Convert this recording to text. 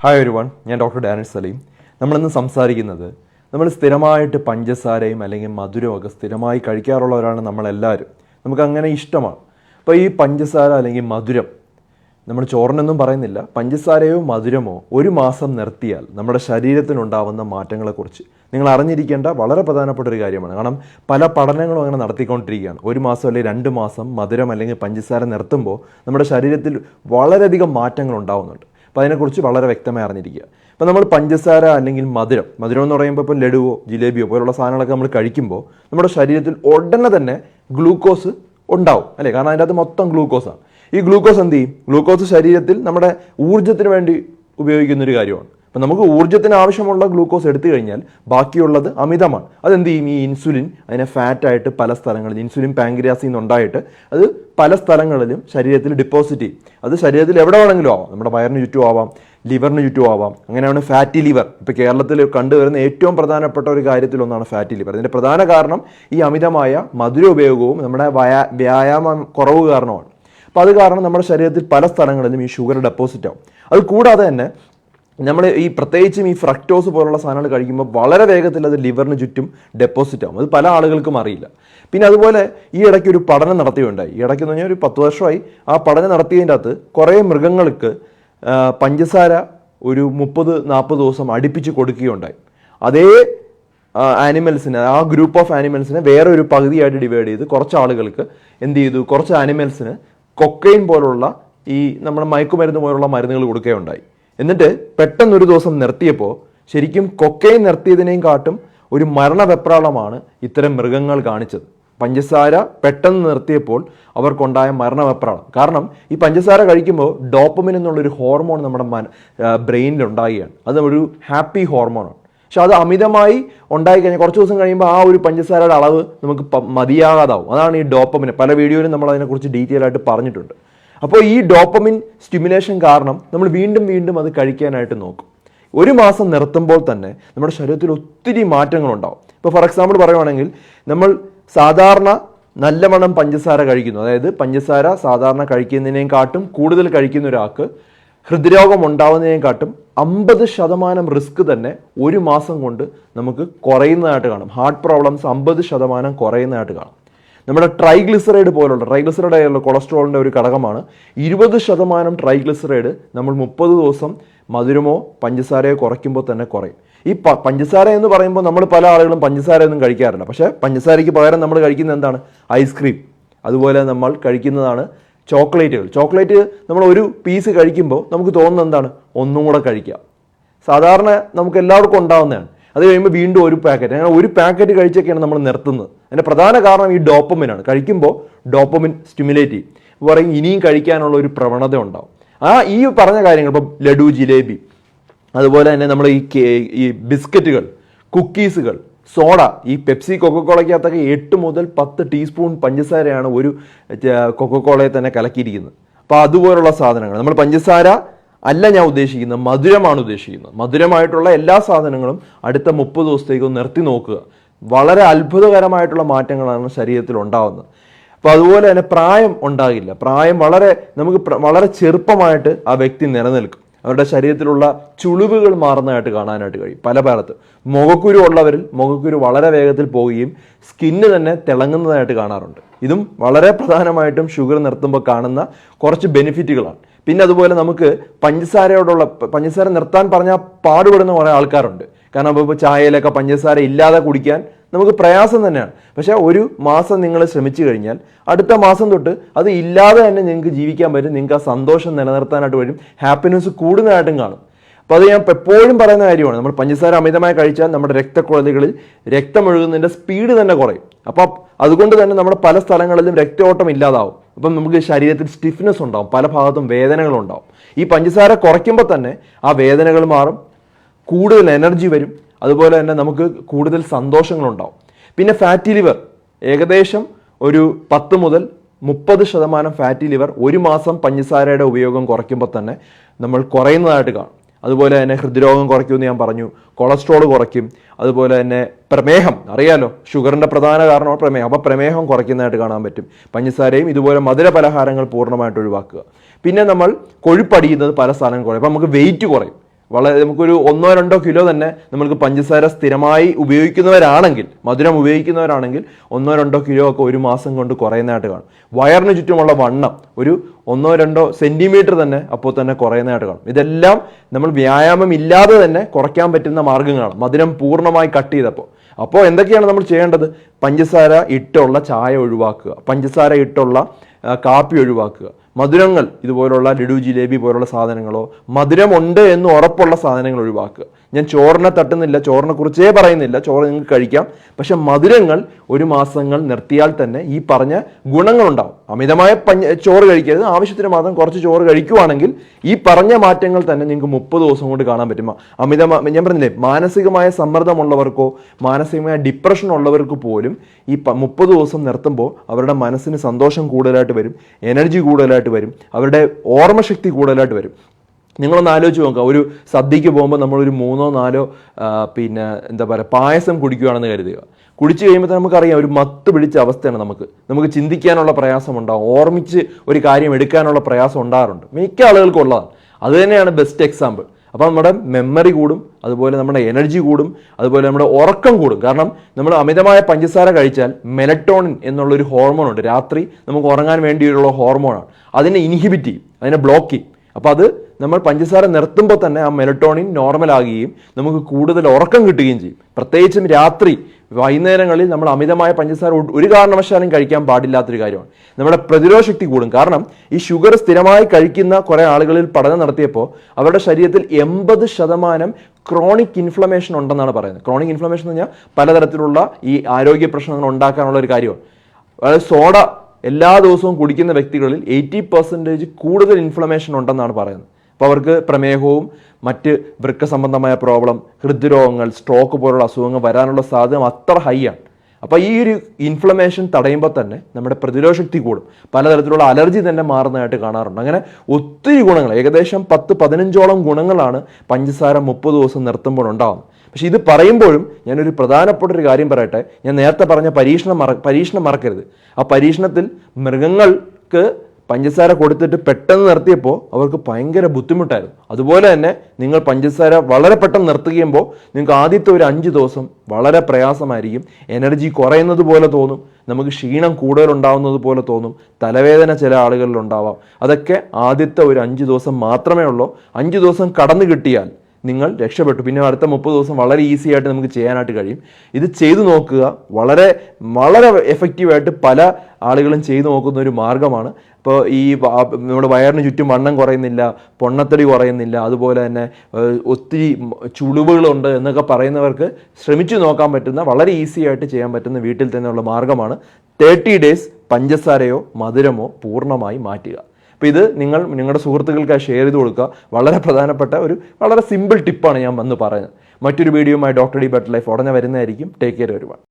Hi ഒരു one ഞാൻ doctor Daniil Saleem നമ്മളിന്ന് സംസാരിക്കുന്നത് നമ്മൾ സ്ഥിരമായിട്ട് പഞ്ചസാരയും അല്ലെങ്കിൽ മധുരമൊക്കെ സ്ഥിരമായി കഴിക്കാറുള്ളവരാണ് നമ്മളെല്ലാവരും. നമുക്കങ്ങനെ ഇഷ്ടമാണ്. അപ്പോൾ ഈ പഞ്ചസാര അല്ലെങ്കിൽ മധുരം നമ്മൾ ചോറിനൊന്നും പറയുന്നില്ല. പഞ്ചസാരയോ മധുരമോ ഒരു മാസം നിർത്തിയാൽ നമ്മുടെ ശരീരത്തിനുണ്ടാവുന്ന മാറ്റങ്ങളെക്കുറിച്ച് നിങ്ങൾ അറിഞ്ഞിരിക്കേണ്ട വളരെ പ്രധാനപ്പെട്ട ഒരു കാര്യമാണ്. കാരണം പല പഠനങ്ങളും അങ്ങനെ നടത്തിക്കൊണ്ടിരിക്കുകയാണ്. ഒരു മാസം അല്ലെങ്കിൽ രണ്ട് മാസം മധുരം അല്ലെങ്കിൽ പഞ്ചസാര നിർത്തുമ്പോൾ നമ്മുടെ ശരീരത്തിൽ വളരെയധികം മാറ്റങ്ങൾ ഉണ്ടാവുന്നുണ്ട്. അപ്പോൾ അതിനെക്കുറിച്ച് വളരെ വ്യക്തമായി അറിഞ്ഞിരിക്കുക. ഇപ്പോൾ നമ്മൾ പഞ്ചസാര അല്ലെങ്കിൽ മധുരം മധുരം എന്ന് പറയുമ്പോൾ ഇപ്പോൾ ലഡുവോ ജിലേബിയോ പോലുള്ള സാധനങ്ങളൊക്കെ നമ്മൾ കഴിക്കുമ്പോൾ നമ്മുടെ ശരീരത്തിൽ ഉടനെ തന്നെ ഗ്ലൂക്കോസ് ഉണ്ടാവും അല്ലേ? കാരണം അതിന്റെ അകത്ത് മൊത്തം ഗ്ലൂക്കോസാണ്. ഈ ഗ്ലൂക്കോസ് എന്ത് ചെയ്യും? ഗ്ലൂക്കോസ് ശരീരത്തിൽ നമ്മുടെ ഊർജത്തിന് വേണ്ടി ഉപയോഗിക്കുന്നൊരു കാര്യമാണ്. അപ്പം നമുക്ക് ഊർജത്തിന് ആവശ്യമുള്ള ഗ്ലൂക്കോസ് എടുത്തു കഴിഞ്ഞാൽ ബാക്കിയുള്ളത് അമിതമാണ്. അതെന്ത് ചെയ്യും? ഈ ഇൻസുലിൻ അതിനെ ഫാറ്റായിട്ട് പല സ്ഥലങ്ങളിൽ ഇൻസുലിൻ പാങ്ക്രിയാസിൽ നിന്നുണ്ടായിട്ട് അത് പല സ്ഥലങ്ങളിലും ശരീരത്തിൽ ഡിപ്പോസിറ്റ് ചെയ്യും. അത് ശരീരത്തിൽ എവിടെ വേണമെങ്കിലും ആവാം. നമ്മുടെ വയറിന് ചുറ്റും ആവാം ലിവറിന് ചുറ്റും ആവാം. അങ്ങനെയാണ് ഫാറ്റി ലിവർ ഇപ്പോൾ കേരളത്തിൽ കണ്ടുവരുന്ന ഏറ്റവും പ്രധാനപ്പെട്ട ഒരു കാര്യത്തിലൊന്നാണ് ഫാറ്റി ലിവർ ഇതിന്റെ പ്രധാന കാരണം ഈ അമിതമായ മധുര ഉപയോഗവും നമ്മുടെ വയാ വ്യായാമം കുറവ് കാരണമാണ് അപ്പോൾ അത് കാരണം നമ്മുടെ ശരീരത്തിൽ പല സ്ഥലങ്ങളിലും ഈ ഷുഗർ ഡെപ്പോസിറ്റ് ആവും. അത് കൂടാതെ തന്നെ നമ്മൾ ഈ പ്രത്യേകിച്ചും ഈ ഫ്രക്ടോസ് പോലുള്ള സാധനങ്ങൾ കഴിക്കുമ്പോൾ വളരെ വേഗത്തിൽ അത് ലിവറിന് ചുറ്റും ഡെപ്പോസിറ്റ് ആകും അത് പല ആളുകൾക്കും അറിയില്ല. പിന്നെ അതുപോലെ ഈ ഇടയ്ക്ക് ഒരു പഠനം നടത്തിയുണ്ടായി. ഈ ഇടയ്ക്ക് എന്ന് പറഞ്ഞാൽ ഒരു പത്ത് വർഷമായി ആ പഠനം നടത്തിയതിന്റെ അകത്ത് കുറേ മൃഗങ്ങൾക്ക് പഞ്ചസാര ഒരു മുപ്പത് നാൽപ്പത് ദിവസം അടുപ്പിച്ച് കൊടുക്കുകയുണ്ടായി. അതേ ആനിമൽസിനെ ആ ഗ്രൂപ്പ് ഓഫ് ആനിമൽസിനെ വേറെ ഒരു പകുതിയായിട്ട് ഡിവൈഡ് ചെയ്ത് കുറച്ച് ആളുകൾക്ക് എന്ത് ചെയ്തു? കുറച്ച് ആനിമൽസിന് കൊക്കൈൻ പോലുള്ള ഈ നമ്മുടെ മയക്കുമരുന്ന് പോലുള്ള മരുന്നുകൾ കൊടുക്കുകയുണ്ടായി. എന്നിട്ട് പെട്ടെന്ന് ഒരു ദിവസം നിർത്തിയപ്പോൾ ശരിക്കും കൊക്കയും നിർത്തിയതിനേയും കാട്ടും ഒരു മരണവെപ്രാളമാണ് ഇത്തരം മൃഗങ്ങൾ കാണിച്ചത്. പഞ്ചസാര പെട്ടെന്ന് നിർത്തിയപ്പോൾ അവർക്കുണ്ടായ മരണവെപ്രാളം. കാരണം ഈ പഞ്ചസാര കഴിക്കുമ്പോൾ ഡോപ്പമിൻ എന്നുള്ളൊരു ഹോർമോൺ നമ്മുടെ മന ബ്രെയിനിൽ ഉണ്ടാകുകയാണ് അത് ഒരു ഹാപ്പി ഹോർമോണാണ്. പക്ഷെ അത് അമിതമായി ഉണ്ടായി കഴിഞ്ഞാൽ കുറച്ച് ദിവസം കഴിയുമ്പോൾ ആ ഒരു പഞ്ചസാരയുടെ അളവ് നമുക്ക് മതിയാകാതാവും. അതാണ് ഈ ഡോപ്പമിന്. പല വീഡിയോയിലും നമ്മൾ അതിനെക്കുറിച്ച് ഡീറ്റെയിൽ ആയിട്ട് പറഞ്ഞിട്ടുണ്ട്. അപ്പോൾ ഈ ഡോപ്പമിൻ സ്റ്റിമുലേഷൻ കാരണം നമ്മൾ വീണ്ടും വീണ്ടും അത് കഴിക്കാനായിട്ട് നോക്കും. ഒരു മാസം നിർത്തുമ്പോൾ തന്നെ നമ്മുടെ ശരീരത്തിൽ ഒത്തിരി മാറ്റങ്ങളുണ്ടാവും ഇപ്പോൾ ഫോർ എക്സാമ്പിൾ പറയുവാണെങ്കിൽ നമ്മൾ സാധാരണ നല്ലവണ്ണം പഞ്ചസാര കഴിക്കുന്നു. അതായത് പഞ്ചസാര സാധാരണ കഴിക്കുന്നതിനേയും കാട്ടും കൂടുതൽ കഴിക്കുന്ന ഒരാൾക്ക് ഹൃദ്രോഗം ഉണ്ടാവുന്നതിനേയും കാട്ടും അമ്പത് ശതമാനം റിസ്ക് തന്നെ ഒരു മാസം കൊണ്ട് നമുക്ക് കുറയുന്നതായിട്ട് കാണും. ഹാർട്ട് പ്രോബ്ലംസ് അമ്പത് ശതമാനം കുറയുന്നതായിട്ട് കാണും. നമ്മുടെ ട്രൈഗ്ലിസറൈഡ് പോലുള്ള ട്രൈഗ്ലിസറൈഡ് ആയുള്ള കൊളസ്ട്രോളിന്റെ ഒരു ഘടകമാണ്. ഇരുപത് ശതമാനം ട്രൈഗ്ലിസറൈഡ് നമ്മൾ മുപ്പത് ദിവസം മധുരമോ പഞ്ചസാരയോ കുറയ്ക്കുമ്പോൾ തന്നെ കുറയും. ഈ പഞ്ചസാര എന്ന് പറയുമ്പോൾ നമ്മൾ പല ആളുകളും പഞ്ചസാര ഒന്നും കഴിക്കാറില്ല. പക്ഷേ പഞ്ചസാരയ്ക്ക് പകരം നമ്മൾ കഴിക്കുന്നത് എന്താണ്? ഐസ്ക്രീം അതുപോലെ നമ്മൾ കഴിക്കുന്നതാണ് ചോക്ലേറ്റുകൾ. ചോക്ലേറ്റ് നമ്മൾ ഒരു പീസ് കഴിക്കുമ്പോൾ നമുക്ക് തോന്നുന്നത് എന്താണ്? ഒന്നും കൂടെ കഴിക്കാം. സാധാരണ നമുക്ക് എല്ലാവർക്കും ഉണ്ടാവുന്നതാണ്. അത് കഴിയുമ്പോൾ വീണ്ടും ഒരു പാക്കറ്റ് അങ്ങനെ ഒരു പാക്കറ്റ് കഴിച്ചൊക്കെയാണ് നമ്മൾ നിർത്തുന്നത്. അതിന്റെ പ്രധാന കാരണം ഈ ഡോപ്പമിനാണ് കഴിക്കുമ്പോൾ ഡോപ്പമിൻ സ്റ്റിമുലേറ്റ് ചെയ്യും. പറയും ഇനിയും കഴിക്കാനുള്ള ഒരു പ്രവണത ഉണ്ടാവും. ആ ഈ പറഞ്ഞ കാര്യങ്ങൾ ഇപ്പം ലഡു ജിലേബി അതുപോലെ തന്നെ നമ്മൾ ഈ ഈ ബിസ്ക്കറ്റുകൾ കുക്കീസുകൾ സോഡ ഈ പെപ്സി കൊക്കക്കോളയ്ക്കകത്തൊക്കെ എട്ട് മുതൽ പത്ത് ടീസ്പൂൺ പഞ്ചസാരയാണ് ഒരു കൊക്കക്കോളയെ തന്നെ കലക്കിയിരിക്കുന്നത്. അപ്പോൾ അതുപോലുള്ള സാധനങ്ങൾ. നമ്മൾ പഞ്ചസാര അല്ല ഞാൻ ഉദ്ദേശിക്കുന്നത് മധുരമാണ് ഉദ്ദേശിക്കുന്നത്. മധുരമായിട്ടുള്ള എല്ലാ സാധനങ്ങളും അടുത്ത മുപ്പത് ദിവസത്തേക്ക് നിർത്തി നോക്കുക. വളരെ അത്ഭുതകരമായിട്ടുള്ള മാറ്റങ്ങളാണ് ശരീരത്തിൽ ഉണ്ടാകുന്നത് അപ്പോൾ അതുപോലെ തന്നെ പ്രായം ഉണ്ടാകില്ല. പ്രായം വളരെ നമുക്ക് വളരെ ചെറുപ്പമായിട്ട് ആ വ്യക്തി നിലനിൽക്കും. അവരുടെ ശരീരത്തിലുള്ള ചുളിവുകൾ മാറുന്നതായിട്ട് കാണാനായിട്ട് കഴിയും. പല ഭാഗത്ത് മുഖക്കുരു ഉള്ളവരിൽ മുഖക്കുരു വളരെ വേഗത്തിൽ പോവുകയും സ്കിന്ന് തന്നെ തിളങ്ങുന്നതായിട്ട് കാണാറുണ്ട്. ഇതും വളരെ പ്രധാനമായിട്ടും ഷുഗർ നിർത്തുമ്പോൾ കാണുന്ന കുറച്ച് ബെനിഫിറ്റുകളാണ്. പിന്നെ അതുപോലെ നമുക്ക് പഞ്ചസാരയോടുള്ള പഞ്ചസാര നിർത്താൻ പറഞ്ഞാൽ പാടുപെടുന്ന കുറേ ആൾക്കാരുണ്ട്. കാരണം അപ്പോൾ ഇപ്പോൾ ചായയിലൊക്കെ പഞ്ചസാര ഇല്ലാതെ കുടിക്കാൻ നമുക്ക് പ്രയാസം തന്നെയാണ്. പക്ഷേ ഒരു മാസം നിങ്ങൾ ശ്രമിച്ചു കഴിഞ്ഞാൽ അടുത്ത മാസം തൊട്ട് അത് ഇല്ലാതെ തന്നെ നിങ്ങൾക്ക് ജീവിക്കാൻ പറ്റും നിങ്ങൾക്ക് ആ സന്തോഷം നിലനിർത്താനായിട്ട് വരും ഹാപ്പിനെസ് കൂടുന്നതായിട്ടും കാണും. അപ്പോൾ അത് ഞാൻ എപ്പോഴും പറയുന്ന കാര്യമാണ് നമ്മൾ പഞ്ചസാര അമിതമായി കഴിച്ചാൽ നമ്മുടെ രക്തക്കുഴലുകളിൽ രക്തമൊഴുകുന്നതിന്റെ സ്പീഡ് തന്നെ കുറയും. അപ്പോൾ അതുകൊണ്ട് തന്നെ നമ്മുടെ പല സ്ഥലങ്ങളിലും രക്തയോട്ടം ഇല്ലാതാവും. അപ്പം നമുക്ക് ശരീരത്തിൽ സ്റ്റിഫ്നെസ് ഉണ്ടാവും പല ഭാഗത്തും വേദനകളുണ്ടാവും ഈ പഞ്ചസാര കുറയ്ക്കുമ്പോൾ തന്നെ ആ വേദനകൾ മാറും കൂടുതൽ എനർജി വരും അതുപോലെ തന്നെ നമുക്ക് കൂടുതൽ സന്തോഷങ്ങളുണ്ടാവും പിന്നെ ഫാറ്റി ലിവർ ഏകദേശം ഒരു പത്ത് മുതൽ മുപ്പത് ശതമാനം ഫാറ്റി ലിവർ ഒരു മാസം പഞ്ചസാരയുടെ ഉപയോഗം കുറയ്ക്കുമ്പോൾ തന്നെ നമ്മൾ കുറയുന്നതായിട്ട് കാണും. അതുപോലെ തന്നെ ഹൃദ്രോഗം കുറയ്ക്കുമെന്ന് ഞാൻ പറഞ്ഞു. കൊളസ്ട്രോൾ കുറയ്ക്കും. അതുപോലെ തന്നെ പ്രമേഹം. അറിയാലോ ഷുഗറിന്റെ പ്രധാന കാരണമാണ് പ്രമേഹം. അപ്പോൾ പ്രമേഹം കുറയ്ക്കുന്നതായിട്ട് കാണാൻ പറ്റും. പഞ്ചസാരയും ഇതുപോലെ മധുര പലഹാരങ്ങൾ പൂർണമായിട്ട് ഒഴിവാക്കുക. പിന്നെ നമ്മൾ കൊഴുപ്പടിയുന്നത് പല സ്ഥലങ്ങൾ കുറയും. അപ്പോൾ നമുക്ക് വെയിറ്റ് കുറയും. വളരെ നമുക്കൊരു ഒന്നോ രണ്ടോ കിലോ തന്നെ നമ്മൾക്ക് പഞ്ചസാര സ്ഥിരമായി ഉപയോഗിക്കുന്നവരാണെങ്കിൽ മധുരം ഉപയോഗിക്കുന്നവരാണെങ്കിൽ ഒന്നോ രണ്ടോ കിലോ ഒക്കെ ഒരു മാസം കൊണ്ട് കുറയുന്നതായിട്ട് കാണും. വയറിന് ചുറ്റുമുള്ള വണ്ണം ഒരു ഒന്നോ രണ്ടോ സെന്റിമീറ്റർ തന്നെ അപ്പോൾ തന്നെ കുറയുന്നതായിട്ട് കാണും. ഇതെല്ലാം നമ്മൾ വ്യായാമം ഇല്ലാതെ തന്നെ കുറയ്ക്കാൻ പറ്റുന്ന മാർഗങ്ങളാണ്. മധുരം പൂർണമായി കട്ട് ചെയ്തപ്പോൾ. അപ്പോൾ എന്തൊക്കെയാണ് നമ്മൾ ചെയ്യേണ്ടത്? പഞ്ചസാര ഇട്ടുള്ള ചായ ഒഴിവാക്കുക. പഞ്ചസാര ഇട്ടുള്ള കാപ്പി ഒഴിവാക്കുക. മധുരങ്ങൾ ഇതുപോലുള്ള ലഡു ജിലേബി പോലുള്ള സാധനങ്ങളോ മധുരമുണ്ട് എന്ന് ഉറപ്പുള്ള സാധനങ്ങൾ ഒഴിവാക്കുക. ഞാൻ ചോറിനെ തട്ടുന്നില്ല ചോറിനെ കുറിച്ചേ പറയുന്നില്ല ചോറ് നിങ്ങൾക്ക് കഴിക്കാം. പക്ഷെ മധുരങ്ങൾ ഒരു മാസങ്ങൾ നിർത്തിയാൽ തന്നെ ഈ പറഞ്ഞ ഗുണങ്ങളുണ്ടാവും. അമിതമായ പഞ്ഞ ചോറ് കഴിക്കരുത്. ആവശ്യത്തിന് മാത്രം കുറച്ച് ചോറ് കഴിക്കുവാണെങ്കിൽ ഈ പറഞ്ഞ മാറ്റങ്ങൾ തന്നെ നിങ്ങൾക്ക് മുപ്പത് ദിവസം കൊണ്ട് കാണാൻ പറ്റും. അമിത ഞാൻ പറഞ്ഞില്ലേ മാനസികമായ സമ്മർദ്ദമുള്ളവർക്കോ മാനസികമായ ഡിപ്രഷൻ ഉള്ളവർക്ക് പോലും ഈ മുപ്പത് ദിവസം നിർത്തുമ്പോൾ അവരുടെ മനസ്സിന് സന്തോഷം കൂടുതലായിട്ട് വരും എനർജി കൂടുതലായിട്ട് വരും അവരുടെ ഓർമ്മശക്തി കൂടുതലായിട്ട് വരും. നിങ്ങളൊന്ന് ആലോചിച്ച് നോക്കുക. ഒരു സദ്യക്ക് പോകുമ്പോൾ നമ്മളൊരു മൂന്നോ നാലോ പിന്നെ എന്താ പറയുക പായസം കുടിക്കുകയാണെന്ന് കരുതുക. കുടിച്ചു കഴിയുമ്പോൾ നമുക്കറിയാം ഒരു മത്ത് പിടിച്ച അവസ്ഥയാണ് നമുക്ക്. നമുക്ക് ചിന്തിക്കാനുള്ള പ്രയാസമുണ്ടാകും ഓർമ്മിച്ച് ഒരു കാര്യം എടുക്കാനുള്ള പ്രയാസം ഉണ്ടാകാറുണ്ട്. മിക്ക ആളുകൾക്കും ഉള്ളതാണ്. അത് തന്നെയാണ് ബെസ്റ്റ് എക്സാമ്പിൾ അപ്പോൾ നമ്മുടെ മെമ്മറി കൂടും അതുപോലെ നമ്മുടെ എനർജി കൂടും അതുപോലെ നമ്മുടെ ഉറക്കം കൂടും. കാരണം നമ്മൾ അമിതമായ പഞ്ചസാര കഴിച്ചാൽ മെലറ്റോണിൻ എന്നുള്ളൊരു ഹോർമോൺ ഉണ്ട്. രാത്രി നമുക്ക് ഉറങ്ങാൻ വേണ്ടിയുള്ള ഹോർമോണാണ് അതിനെ ഇൻഹിബിറ്റ് ചെയ്യും. അതിനെ ബ്ലോക്ക് ചെയ്യും. അപ്പോൾ അത് നമ്മൾ പഞ്ചസാര നിർത്തുമ്പോൾ തന്നെ ആ മെലട്ടോണിൻ നോർമൽ ആകുകയും നമുക്ക് കൂടുതൽ ഉറക്കം കിട്ടുകയും ചെയ്യും. പ്രത്യേകിച്ചും രാത്രി വൈകുന്നേരങ്ങളിൽ നമ്മൾ അമിതമായ പഞ്ചസാര ഒരു കാരണവശാലും കഴിക്കാൻ പാടില്ലാത്തൊരു കാര്യമാണ്. നമ്മുടെ പ്രതിരോധ ശക്തി കൂടും. കാരണം ഈ ഷുഗർ സ്ഥിരമായി കഴിക്കുന്ന കുറേ ആളുകളിൽ പഠനം നടത്തിയപ്പോൾ അവരുടെ ശരീരത്തിൽ എൺപത് ശതമാനം ക്രോണിക് ഇൻഫ്ലമേഷൻ ഉണ്ടെന്നാണ് പറയുന്നത്. ക്രോണിക് ഇൻഫ്ലമേഷൻ എന്ന് പറഞ്ഞാൽ പലതരത്തിലുള്ള ഈ ആരോഗ്യ പ്രശ്നങ്ങൾ ഉണ്ടാക്കാനുള്ള ഒരു കാര്യമാണ്. അതായത് സോഡ എല്ലാ ദിവസവും കുടിക്കുന്ന വ്യക്തികളിൽ എയ്റ്റി പെർസെന്റേജ് കൂടുതൽ ഇൻഫ്ലമേഷൻ ഉണ്ടെന്നാണ് പറയുന്നത്. അപ്പോൾ അവർക്ക് പ്രമേഹവും മറ്റ് വൃക്ക സംബന്ധമായ പ്രോബ്ലം ഹൃദ്രോഗങ്ങൾ സ്ട്രോക്ക് പോലുള്ള അസുഖങ്ങൾ വരാനുള്ള സാധ്യത അത്ര ഹൈ ആണ്. അപ്പോൾ ഈ ഒരു ഇൻഫ്ലമേഷൻ തടയുമ്പോൾ തന്നെ നമ്മുടെ പ്രതിരോധ ശക്തി കൂടും. പലതരത്തിലുള്ള അലർജി തന്നെ മാറുന്നതായിട്ട് കാണാറുണ്ട്. അങ്ങനെ ഒത്തിരി ഗുണങ്ങൾ ഏകദേശം പത്ത് പതിനഞ്ചോളം ഗുണങ്ങളാണ് പഞ്ചസാര മുപ്പത് ദിവസം നിർത്തുമ്പോൾ ഉണ്ടാകുന്നത് പക്ഷേ ഇത് പറയുമ്പോഴും ഞാനൊരു പ്രധാനപ്പെട്ട ഒരു കാര്യം പറയട്ടെ. ഞാൻ നേരത്തെ പറഞ്ഞ പരീക്ഷണം മറ പരീക്ഷണം മറക്കരുത്. ആ പരീക്ഷണത്തിൽ മൃഗങ്ങൾക്ക് പഞ്ചസാര കൊടുത്തിട്ട് പെട്ടെന്ന് നിർത്തിയപ്പോൾ അവർക്ക് ഭയങ്കര ബുദ്ധിമുട്ടായിരുന്നു. അതുപോലെ തന്നെ നിങ്ങൾ പഞ്ചസാര വളരെ പെട്ടെന്ന് നിർത്തുകയുമ്പോൾ നിങ്ങൾക്ക് ആദ്യത്തെ ഒരു അഞ്ച് ദിവസം വളരെ പ്രയാസമായിരിക്കും. എനർജി കുറയുന്നത് പോലെ തോന്നും. നമുക്ക് ക്ഷീണം കൂടുതലുണ്ടാവുന്നത് പോലെ തോന്നും. തലവേദന ചില ആളുകളിൽ ഉണ്ടാവാം. അതൊക്കെ ആദ്യത്തെ ഒരു അഞ്ച് ദിവസം മാത്രമേ ഉള്ളൂ. അഞ്ച് ദിവസം കടന്നു കിട്ടിയാൽ നിങ്ങൾ രക്ഷപ്പെട്ടു. പിന്നെ അടുത്ത മുപ്പത് ദിവസം വളരെ ഈസി ആയിട്ട് നമുക്ക് ചെയ്യാനായിട്ട് കഴിയും. ഇത് ചെയ്തു നോക്കുക. വളരെ വളരെ എഫക്റ്റീവായിട്ട് പല ആളുകളും ചെയ്തു നോക്കുന്ന ഒരു മാർഗമാണ് ഇപ്പോൾ ഈ നമ്മുടെ വയറിന് ചുറ്റും വണ്ണം കുറയുന്നില്ല പൊണ്ണത്തടി കുറയുന്നില്ല അതുപോലെ തന്നെ ഒത്തിരി ചുളിവുകളുണ്ട് എന്നൊക്കെ പറയുന്നവർക്ക് ശ്രമിച്ചു നോക്കാൻ പറ്റുന്ന വളരെ ഈസി ആയിട്ട് ചെയ്യാൻ പറ്റുന്ന വീട്ടിൽ തന്നെയുള്ള മാർഗമാണ് തേർട്ടി ഡേയ്സ് പഞ്ചസാരയോ മധുരമോ പൂർണമായി മാറ്റുക. അപ്പോൾ ഇത് നിങ്ങൾ നിങ്ങളുടെ സുഹൃത്തുക്കൾക്ക് ഷെയർ ചെയ്ത് കൊടുക്കുക. വളരെ പ്രധാനപ്പെട്ട ഒരു വളരെ സിമ്പിൾ ടിപ്പാണ് ഞാൻ വന്ന് പറയുന്നത്. മറ്റൊരു വീഡിയോയുമായി ഡോക്ടർ ഡി ബെറ്റർ ലൈഫ് ഉടനെ വരുന്നതായിരിക്കും. ടേക്ക് കെയർ ഒരുപാട്